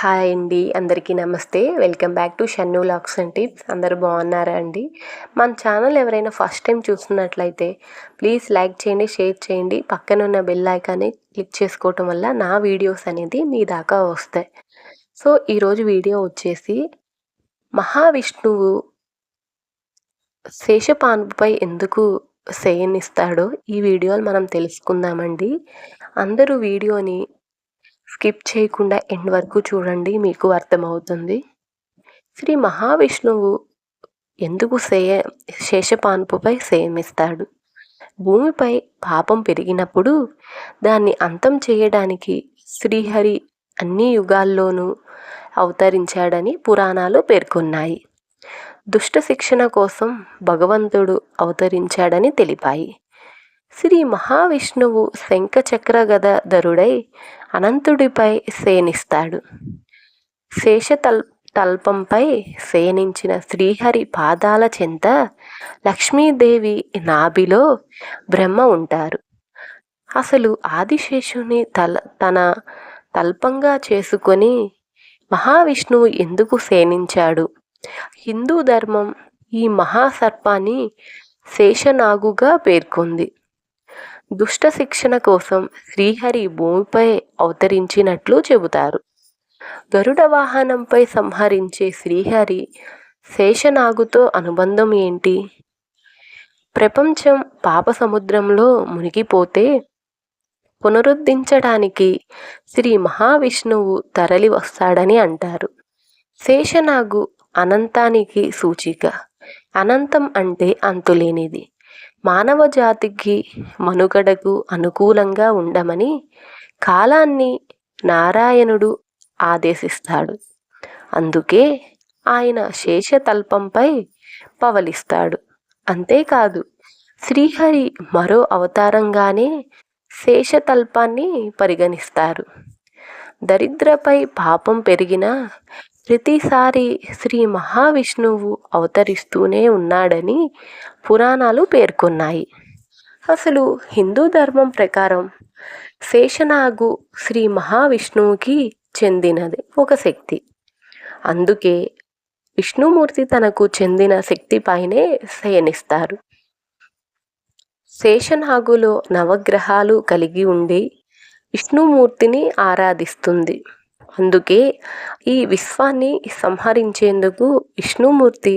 Hi అండి అందరికీ నమస్తే. Welcome back to Shannu looks and tips. అందరూ బాగున్నారా అండి? మన ఛానల్ ఎవరైనా ఫస్ట్ టైం చూస్తున్నట్లయితే ప్లీజ్ లైక్ చేయండి షేర్ చేయండి. పక్కన ఉన్న బెల్ ఐకాన్ని క్లిక్ చేసుకోవటం వల్ల నా వీడియోస్ అనేది మీ దాకా వస్తాయి. సో ఈరోజు వీడియో వచ్చేసి మహావిష్ణువు శేషపానుపై ఎందుకు శయనిస్తాడో ఈ వీడియోలు మనం తెలుసుకుందామండి. అందరూ వీడియోని స్కిప్ చేయకుండా ఎండ్ వరకు చూడండి మీకు అర్థమవుతుంది. శ్రీ మహావిష్ణువు ఎందుకు సేయ శేషపాన్పుపై సేమిస్తాడు? భూమిపై పాపం పెరిగినప్పుడు దాన్ని అంతం చేయడానికి శ్రీహరి అన్ని యుగాల్లోనూ అవతరించాడని పురాణాలు పేర్కొన్నాయి. దుష్ట శిక్షణ కోసం భగవంతుడు అవతరించాడని తెలిపాయి. శ్రీ మహావిష్ణువు శంఖచక్ర గదరుడై అనంతుడిపై శయనిస్తాడు శేషతల్ తల్పంపై సేనించిన శ్రీహరి పాదాల చెంత లక్ష్మీదేవి నాభిలో బ్రహ్మ ఉంటారు. అసలు ఆదిశేషుని తల తన తల్పంగా చేసుకొని మహావిష్ణువు ఎందుకు సేనించాడు? హిందూ ధర్మం ఈ మహాసర్పాన్ని శేషనాగుగా పేర్కొంది. దుష్ట శిక్షణ కోసం శ్రీహరి భూమిపై అవతరించినట్లు చెబుతారు. గరుడ వాహనంపై సంహరించే శ్రీహరి శేషనాగుతో అనుబంధం ఏంటి? ప్రపంచం పాప సముద్రంలో మునిగిపోతే పునరుద్ధరించడానికి శ్రీ మహావిష్ణువు తరలి వస్తాడని అంటారు. శేషనాగు అనంతానికి సూచిక. అనంతం అంటే అంతులేనిది. మానవ జాతికి మనుగడకు అనుకూలంగా ఉండమని కాలాన్ని నారాయణుడు ఆదేశిస్తాడు. అందుకే ఆయన శేషతల్పంపై పవలిస్తాడు. అంతేకాదు శ్రీహరి మరో అవతారంగానే శేషతల్పాన్ని పరిగణిస్తారు. దరిద్రపై పాపం పెరిగినా ప్రతిసారి శ్రీ మహావిష్ణువు అవతరిస్తూనే ఉన్నాడని పురాణాలు పేర్కొన్నాయి. అసలు హిందూ ధర్మం ప్రకారం శేషనాగు శ్రీ మహావిష్ణువుకి చెందినది ఒక శక్తి. అందుకే విష్ణుమూర్తి తనకు చెందిన శక్తి పైనే శయనిస్తారు. శేషనాగులో నవగ్రహాలు కలిగి ఉండి విష్ణుమూర్తిని ఆరాధిస్తుంది. అందుకే ఈ విశ్వాన్ని సంహరించేందుకు విష్ణుమూర్తి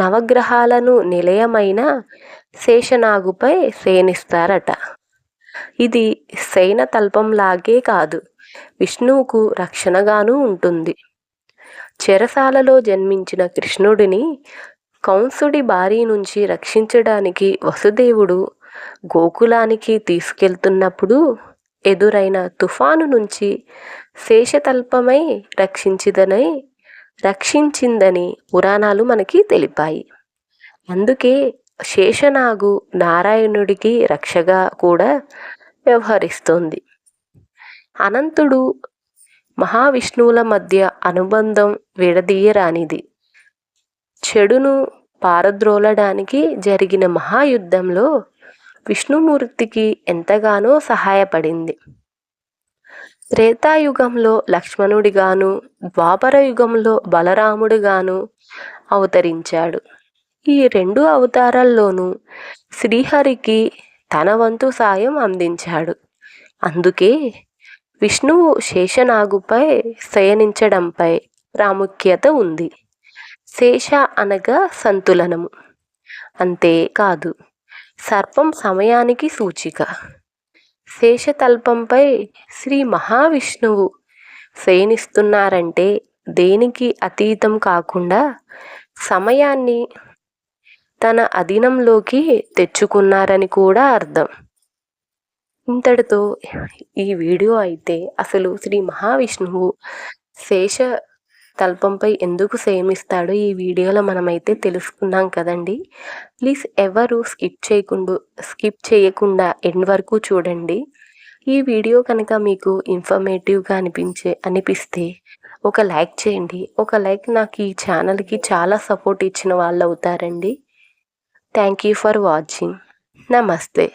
నవగ్రహాలను నిలయమైన శేషనాగుపై శయనిస్తారట ఇది శయన తల్పంలాగే కాదు విష్ణువుకు రక్షణగాను ఉంటుంది. చెరసాలలో జన్మించిన కృష్ణుడిని కంసుడి బారి నుంచి రక్షించడానికి వసుదేవుడు గోకులానికి తీసుకెళ్తున్నప్పుడు ఎదురైన తుఫాను నుంచి శేషతల్పమై రక్షించిదనై రక్షించిందని పురాణాలు మనకి తెలిపాయి. అందుకే శేషనాగు నారాయణుడికి రక్షగా కూడా వ్యవహరిస్తోంది. అనంతుడు మహావిష్ణువుల మధ్య అనుబంధం విడదీయరానిది. చెడును పారద్రోలడానికి జరిగిన మహాయుద్ధంలో విష్ణుమూర్తికి ఎంతగానో సహాయపడింది. త్రేతాయుగంలో లక్ష్మణుడిగాను ద్వాపర యుగంలో బలరాముడిగాను అవతరించాడు. ఈ రెండు అవతారాల్లోనూ శ్రీహరికి తన వంతు సాయం అందించాడు. అందుకే విష్ణువు శేషనాగుపై శయనించడంపై ప్రాముఖ్యత ఉంది. శేష అనగా సంతులనము. అంతేకాదు సర్పం సమయానికి సూచిక. శేషతల్పంపై శ్రీ మహావిష్ణువు శయనిస్తున్నారంటే దేనికి అతీతం కాకుండా సమయాన్ని తన అధీనంలోకి తెచ్చుకున్నారని కూడా అర్థం. ఇంతటితో ఈ వీడియో అయితే అసలు శ్రీ మహావిష్ణువు శేష తల్పంపై ఎందుకు సేమిస్తాడో ఈ వీడియోలో మనమైతే తెలుసుకున్నాం కదండి. ప్లీజ్ ఎవరు స్కిప్ చేయకుండా స్కిప్ చేయకుండా ఎండ్ వరకు చూడండి. ఈ వీడియో కనుక మీకు ఇన్ఫర్మేటివ్గా అనిపించే అనిపిస్తే ఒక లైక్ చేయండి. ఒక లైక్ నాకు ఈ ఛానల్కి చాలా సపోర్ట్ ఇచ్చిన వాళ్ళు అవుతారండి థ్యాంక్ యూ ఫర్ వాచింగ్. నమస్తే.